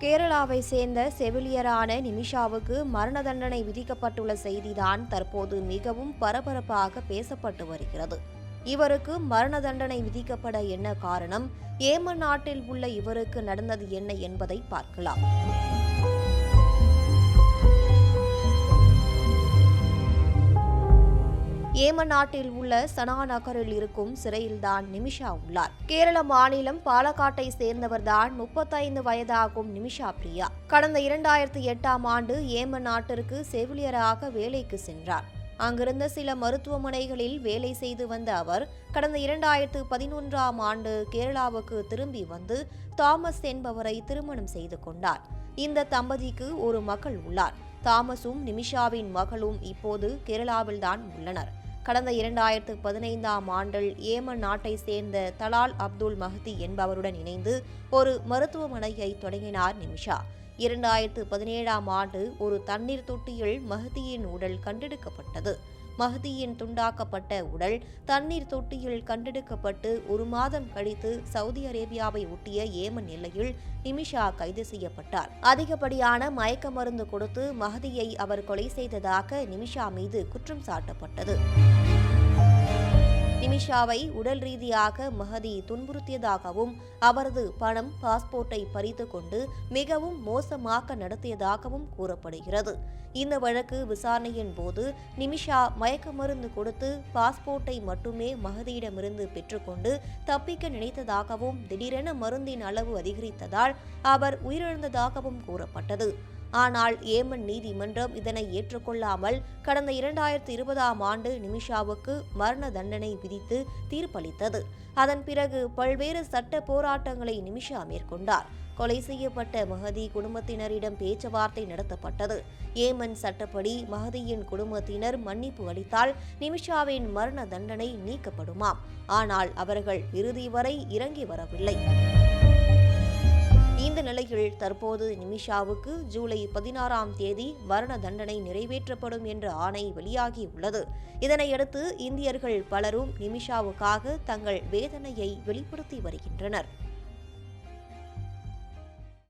கேரளாவை சேர்ந்த செவிலியரான நிமிஷாவுக்கு மரண தண்டனை விதிக்கப்பட்டுள்ள செய்திதான் தற்போது மிகவும் பரபரப்பாக பேசப்பட்டு வருகிறது. இவருக்கு மரண தண்டனை விதிக்கப்பட என்ன காரணம்? ஏமன் நாட்டில் உள்ள இவருக்கு நடந்தது என்ன என்பதை பார்க்கலாம். ஏமன் நாட்டில் உள்ள சனா நகரில் இருக்கும் சிறையில்தான் நிமிஷா உள்ளார். கேரள மாநிலம் பாலக்காட்டை சேர்ந்தவர்தான் முப்பத்தைந்து வயதாகும் நிமிஷா பிரியா. கடந்த இரண்டாயிரத்தி எட்டாம் ஆண்டு ஏமன் நாட்டிற்கு செவிலியராக வேலைக்கு சென்றார். அங்கிருந்த சில மருத்துவமனைகளில் வேலை செய்து வந்த அவர் கடந்த இரண்டாயிரத்து பதினொன்றாம் ஆண்டு கேரளாவுக்கு திரும்பி வந்து தாமஸ் என்பவரை திருமணம் செய்து கொண்டார். இந்த தம்பதிக்கு ஒரு மகள் உள்ளார். தாமஸும் நிமிஷாவின் மகளும் இப்போது கேரளாவில்தான் உள்ளனர். கடந்த இரண்டாயிரத்து பதினைந்தாம் ஆண்டில் ஏமன் நாட்டை சேர்ந்த தலால் அப்துல் மஹதி என்பவருடன் இணைந்து ஒரு மருத்துவமனையை தொடங்கினார் நிமிஷா. இரண்டாயிரத்து பதினேழாம் ஆண்டு ஒரு தண்ணீர் தொட்டியில் மஹதியின் உடல் கண்டெடுக்கப்பட்டது. மஹதியின் துண்டாக்கப்பட்ட உடல் தண்ணீர் தொட்டியில் கண்டெடுக்கப்பட்டு ஒரு மாதம் கழித்து சவுதி அரேபியாவை ஒட்டிய ஏமன் எல்லையில் நிமிஷா கைது செய்யப்பட்டார். அதிகப்படியான மயக்க மருந்து கொடுத்து மஹதியை அவர் கொலை செய்ததாக நிமிஷா மீது குற்றம் சாட்டப்பட்டது. நிமிஷாவை உடல் ரீதியாக மஹதி துன்புறுத்தியதாகவும் அவரது பணம் பாஸ்போர்ட்டை பறித்து கொண்டு மிகவும் மோசமாக நடத்தியதாகவும் கூறப்படுகிறது. இந்த வழக்கு விசாரணையின் போது நிமிஷா மயக்க மருந்து கொடுத்து பாஸ்போர்ட்டை மட்டுமே மகதியிடமிருந்து பெற்றுக்கொண்டு தப்பிக்க நினைத்ததாகவும் திடீரென மருந்தின் அளவு அதிகரித்ததால் அவர் உயிரிழந்ததாகவும் கூறப்பட்டது. ஆனால் ஏமன் நீதிமன்றம் இதனை ஏற்றுக்கொள்ளாமல் கடந்த இரண்டாயிரத்தி இருபதாம் ஆண்டு நிமிஷாவுக்கு மரண தண்டனை விதித்து தீர்ப்பளித்தது. அதன் பிறகு பல்வேறு சட்ட போராட்டங்களை நிமிஷா மேற்கொண்டார். கொலை செய்யப்பட்ட மஹதி குடும்பத்தினரிடம் பேச்சுவார்த்தை நடத்தப்பட்டது. ஏமன் சட்டப்படி மஹதியின் குடும்பத்தினர் மன்னிப்பு அளித்தால் நிமிஷாவின் மரண தண்டனை நீக்கப்படுமாம். ஆனால் அவர்கள் இறுதி வரை இறங்கி வரவில்லை. இந்த நிலையில் தற்போது நிமிஷாவுக்கு ஜூலை பதினாறாம் தேதி மரண தண்டனை நிறைவேற்றப்படும் என்ற ஆணை வெளியாகியுள்ளது. இதனையடுத்து இந்தியர்கள் பலரும் நிமிஷாவுக்காக தங்கள் வேதனையை வெளிப்படுத்தி வருகின்றனர்.